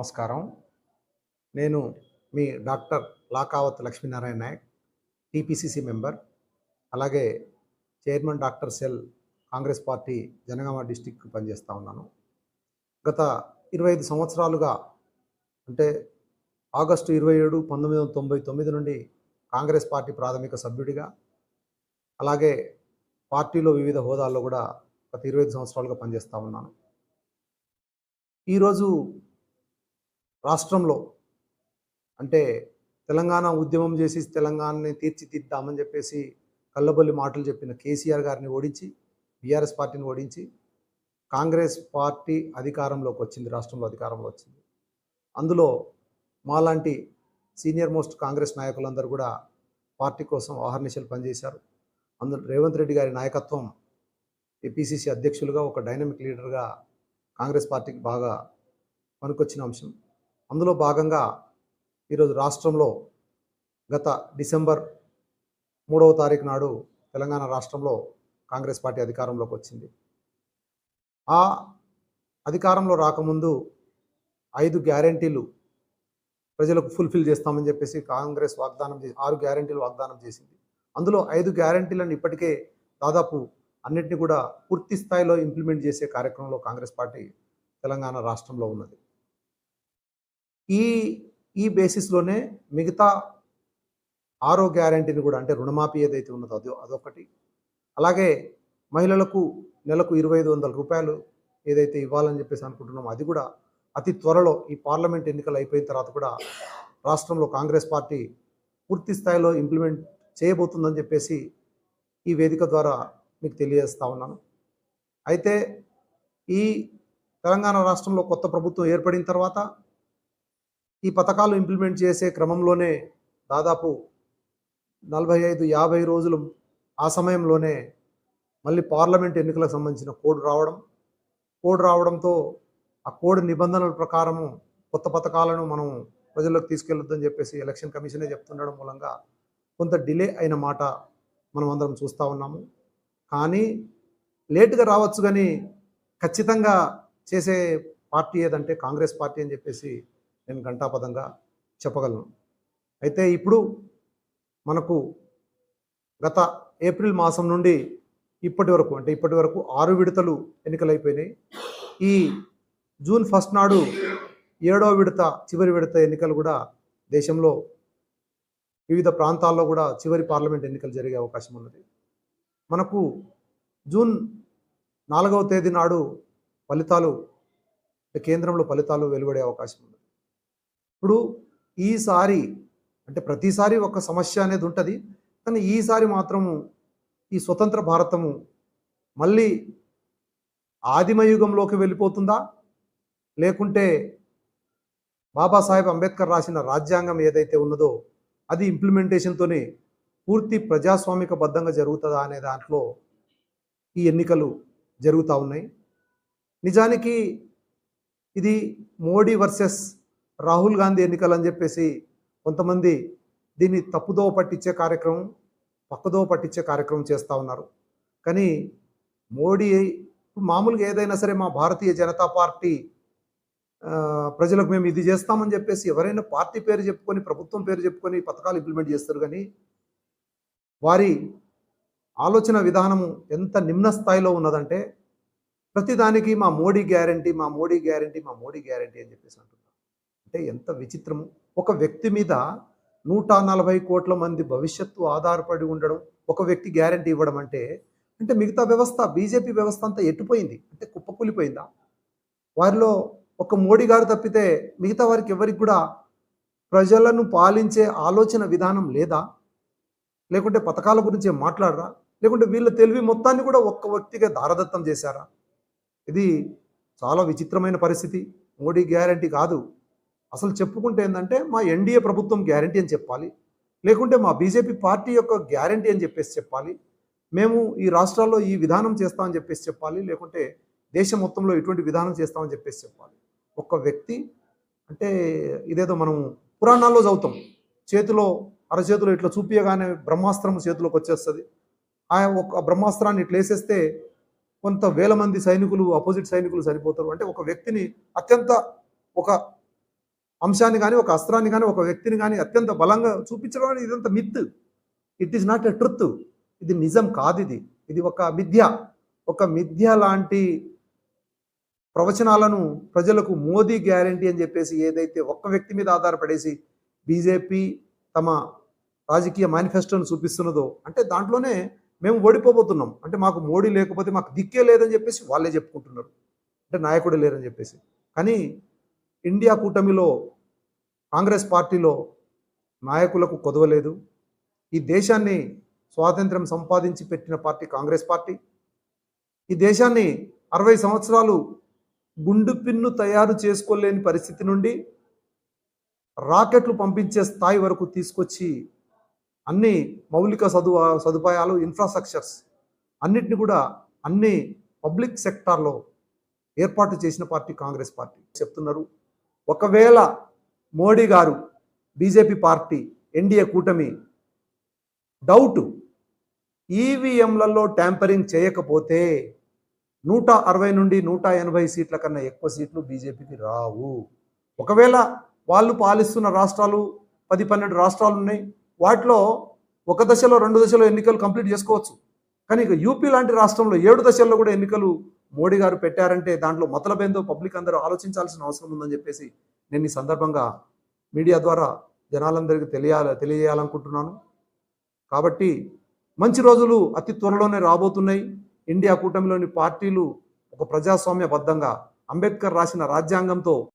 నమస్కారం. నేను మీ doctor Lakavath Lakshminarayana Naik TPCC member అలాగే chairman doctor cell Congress party Jangaon district పనిచేస్తూ ఉన్నాను. గత ఇరవై ఐదు సంవత్సరాలుగా అంటే ఆగస్టు ఇరవై ఏడు పంతొమ్మిది వందల తొంభై తొమ్మిది నుండి కాంగ్రెస్ పార్టీ ప్రాథమిక సభ్యుడిగా అలాగే పార్టీలో వివిధ హోదాల్లో కూడా గత ఇరవై ఐదు సంవత్సరాలుగా పనిచేస్తూ ఉన్నాను. ఈరోజు రాష్ట్రంలో అంటే తెలంగాణ ఉద్యమం చేసి తెలంగాణని తీర్చిదిద్దామని చెప్పేసి కళ్ళబొల్లి మాటలు చెప్పిన కేసీఆర్ గారిని ఓడించి బీఆర్ఎస్ పార్టీని ఓడించి కాంగ్రెస్ పార్టీ అధికారంలోకి వచ్చింది రాష్ట్రంలో అధికారంలో వచ్చింది. అందులో మాలాంటి సీనియర్ మోస్ట్ కాంగ్రెస్ నాయకులందరూ కూడా పార్టీ కోసం ఆహర్నిశలు పనిచేశారు. అందులో రేవంత్ రెడ్డి గారి నాయకత్వం ఏపీసీసీ అధ్యక్షులుగా ఒక డైనమిక్ లీడర్గా కాంగ్రెస్ పార్టీకి బాగా పనికొచ్చిన అంశం. అందులో భాగంగా ఈరోజు రాష్ట్రంలో గత డిసెంబర్ మూడవ తారీఖు నాడు తెలంగాణ రాష్ట్రంలో కాంగ్రెస్ పార్టీ అధికారంలోకి వచ్చింది. ఆ అధికారంలో రాకముందు ఐదు గ్యారంటీలు ప్రజలకు ఫుల్ఫిల్ చేస్తామని చెప్పేసి కాంగ్రెస్ వాగ్దానం చేసి ఆరు గ్యారంటీలు వాగ్దానం చేసింది. అందులో ఐదు గ్యారంటీలను ఇప్పటికే దాదాపు అన్నిటిని కూడా పూర్తి స్థాయిలో ఇంప్లిమెంట్ చేసే కార్యక్రమంలో కాంగ్రెస్ పార్టీ తెలంగాణ రాష్ట్రంలో ఉన్నది. ఈ ఈ బేసిస్లోనే మిగతా ఆరో గ్యారంటీని కూడా అంటే రుణమాఫీ ఏదైతే ఉన్నదో అదో అదొకటి. అలాగే మహిళలకు నెలకు ఇరవై ఐదు వందల రూపాయలు ఏదైతే ఇవ్వాలని చెప్పేసి అనుకుంటున్నామో అది కూడా అతి త్వరలో ఈ పార్లమెంట్ ఎన్నికలు అయిపోయిన తర్వాత కూడా రాష్ట్రంలో కాంగ్రెస్ పార్టీ పూర్తి స్థాయిలో ఇంప్లిమెంట్ చేయబోతుందని చెప్పేసి ఈ వేదిక ద్వారా మీకు తెలియజేస్తా ఉన్నాను. అయితే ఈ తెలంగాణ రాష్ట్రంలో కొత్త ప్రభుత్వం ఏర్పడిన తర్వాత ఈ పథకాలు ఇంప్లిమెంట్ చేసే క్రమంలోనే దాదాపు నలభై ఐదు యాభై రోజులు ఆ సమయంలోనే మళ్ళీ పార్లమెంట్ ఎన్నికలకు సంబంధించిన కోడ్ రావడం. కోడ్ రావడంతో ఆ కోడ్ నిబంధనల ప్రకారము కొత్త పథకాలను మనం ప్రజల్లోకి తీసుకెళ్ళొద్దని చెప్పేసి ఎలక్షన్ కమిషనే చెప్తుండడం మూలంగా కొంత డిలే అయిన మాట మనం అందరం చూస్తూ ఉన్నాము. కానీ లేటుగా రావచ్చు కానీ ఖచ్చితంగా చేసే పార్టీ ఏదంటే కాంగ్రెస్ పార్టీ అని చెప్పేసి నేను ఘంటాపదంగా చెప్పగలను. అయితే ఇప్పుడు మనకు గత ఏప్రిల్ మాసం నుండి ఇప్పటి వరకు అంటే ఇప్పటి వరకు ఆరు విడతలు ఎన్నికలైపోయినాయి. ఈ జూన్ ఫస్ట్ నాడు ఏడో విడత చివరి విడత ఎన్నికలు కూడా దేశంలో వివిధ ప్రాంతాల్లో కూడా చివరి పార్లమెంట్ ఎన్నికలు జరిగే అవకాశం ఉన్నది. మనకు జూన్ నాలుగవ తేదీ నాడు ఫలితాలు కేంద్రంలో ఫలితాలు వెలువడే అవకాశం ఉంది ఇప్పుడు ఈసారి అంటే ప్రతిసారి ఒక సమస్య అనేది ఉంటుంది. కానీ ఈసారి మాత్రము ఈ స్వతంత్ర భారతము మళ్ళీ ఆదిమయుగంలోకి వెళ్ళిపోతుందా? లేకుంటే బాబాసాహెబ్ అంబేద్కర్ రాసిన రాజ్యాంగం ఏదైతే ఉన్నదో అది ఇంప్లిమెంటేషన్తోనే పూర్తి ప్రజాస్వామిక బద్ధంగా జరుగుతుందా అనే దాంట్లో ఈ ఎన్నికలు జరుగుతూ ఉన్నాయి. నిజానికి ఇది మోడీ వర్సెస్ రాహుల్ గాంధీ ఎన్నికలు అని చెప్పేసి కొంతమంది దీన్ని తప్పుదోవ పట్టించే కార్యక్రమం పక్కదోవ పట్టించే కార్యక్రమం చేస్తూ ఉన్నారు. కానీ మోడీ మామూలుగా ఏదైనా సరే మా భారతీయ జనతా పార్టీ ప్రజలకు మేము ఇది చేస్తామని చెప్పేసి ఎవరైనా పార్టీ పేరు చెప్పుకొని ప్రభుత్వం పేరు చెప్పుకొని పథకాలు ఇంప్లిమెంట్ చేస్తారు కానీ వారి ఆలోచన విధానము ఎంత నిమ్న స్థాయిలో ఉన్నదంటే ప్రతిదానికి మా మోడీ గ్యారంటీ మా మోడీ గ్యారంటీ మా మోడీ గ్యారంటీ అని చెప్పేసి అంటున్నారు. అంటే ఎంత విచిత్రము. ఒక వ్యక్తి మీద నూట నలభై కోట్ల మంది భవిష్యత్తు ఆధారపడి ఉండడం ఒక వ్యక్తి గ్యారంటీ ఇవ్వడం అంటే అంటే మిగతా వ్యవస్థ బీజేపీ వ్యవస్థ అంతా ఎట్టుపోయింది. అంటే కుప్పకూలిపోయిందా? వారిలో ఒక మోడీ గారు తప్పితే మిగతా వారికి ఎవరికి కూడా ప్రజలను పాలించే ఆలోచన విధానం లేదా? లేకుంటే పథకాల గురించి మాట్లాడరా? లేకుంటే వీళ్ళ తెలివి మొత్తాన్ని కూడా ఒక్క వ్యక్తిగా దారదత్తం చేశారా? ఇది చాలా విచిత్రమైన పరిస్థితి. మోడీ గ్యారంటీ కాదు. అసలు చెప్పుకుంటే ఏంటంటే మా ఎన్డీఏ ప్రభుత్వం గ్యారంటీ అని చెప్పాలి లేకుంటే మా బీజేపీ పార్టీ యొక్క గ్యారంటీ అని చెప్పేసి చెప్పాలి మేము ఈ రాష్ట్రాల్లో ఈ విధానం చేస్తామని చెప్పేసి చెప్పాలి లేకుంటే దేశం మొత్తంలో ఇటువంటి విధానం చేస్తామని చెప్పేసి చెప్పాలి. ఒక్క వ్యక్తి అంటే ఇదేదో మనం పురాణాల్లో చదువుతాం చేతిలో అరచేతిలో ఇట్లా చూపించగానే బ్రహ్మాస్త్రం చేతిలోకి వచ్చేస్తుంది. ఆ ఒక బ్రహ్మాస్త్రాన్ని ఇట్లా వేసేస్తే కొంత వేల మంది సైనికులు అపోజిట్ సైనికులు సరిపోతారు అంటే ఒక వ్యక్తిని అత్యంత ఒక అంశాన్ని కానీ ఒక అస్త్రాన్ని కానీ ఒక వ్యక్తిని కానీ అత్యంత బలంగా చూపించడం అనేది ఇదంతా myth it is not a truth ఇది నిజం కాదు ఇది. ఇది ఒక మిథ్య. ఒక మిథ్య లాంటి ప్రవచనాలను ప్రజలకు మోదీ గ్యారంటీ అని చెప్పేసి ఏదైతే ఒక్క వ్యక్తి మీద ఆధారపడేసి బీజేపీ తమ రాజకీయ మేనిఫెస్టోను చూపిస్తున్నదో అంటే దాంట్లోనే మేము ఓడిపోబోతున్నాం. అంటే మాకు మోడీ లేకపోతే మాకు దిక్కే లేదని చెప్పేసి వాళ్ళే చెప్పుకుంటున్నారు. అంటే నాయకుడే లేరని చెప్పేసి. కానీ ఇండియా కూటమిలో కాంగ్రెస్ పార్టీలో నాయకులకు కొదవలేదు. ఈ దేశాన్ని స్వాతంత్రం సంపాదించి పెట్టిన పార్టీ కాంగ్రెస్ పార్టీ. ఈ దేశాన్ని అరవై సంవత్సరాలు గుండు పిన్ను తయారు చేసుకోలేని పరిస్థితి నుండి రాకెట్లు పంపించే స్థాయి వరకు తీసుకొచ్చి అన్ని మౌలిక సదు సదుపాయాలు ఇన్ఫ్రాస్ట్రక్చర్స్ అన్నిటిని కూడా అన్ని పబ్లిక్ సెక్టార్లో ఏర్పాటు చేసిన పార్టీ కాంగ్రెస్ పార్టీ. చెప్తున్నారు. ఒకవేళ మోడీ గారు బీజేపీ పార్టీ ఎన్డీఏ కూటమి డౌట్ ఈవీఎంలలో ట్యాంపరింగ్ చేయకపోతే నూట అరవై నుండి నూట ఎనభై సీట్ల కన్నా ఎక్కువ సీట్లు బీజేపీకి రావు. ఒకవేళ వాళ్ళు పాలిస్తున్న రాష్ట్రాలు పది పన్నెండు రాష్ట్రాలు ఉన్నాయి వాటిలో ఒక దశలో రెండు దశలో ఎన్నికలు కంప్లీట్ చేసుకోవచ్చు. కానీ ఇక యూపీ లాంటి రాష్ట్రంలో ఏడు దశల్లో కూడా ఎన్నికలు మోడీ గారు పెట్టారంటే దాంట్లో మొదలబేందో పబ్లిక్ అందరూ ఆలోచించాల్సిన అవసరం ఉందని చెప్పేసి నేను ఈ సందర్భంగా మీడియా ద్వారా జనాలందరికీ తెలియాల తెలియజేయాలనుకుంటున్నాను. కాబట్టి మంచి రోజులు అతి త్వరలోనే రాబోతున్నాయి. ఇండియా కూటమిలోని పార్టీలు ఒక ప్రజాస్వామ్యబద్ధంగా అంబేద్కర్ రాసిన రాజ్యాంగంతో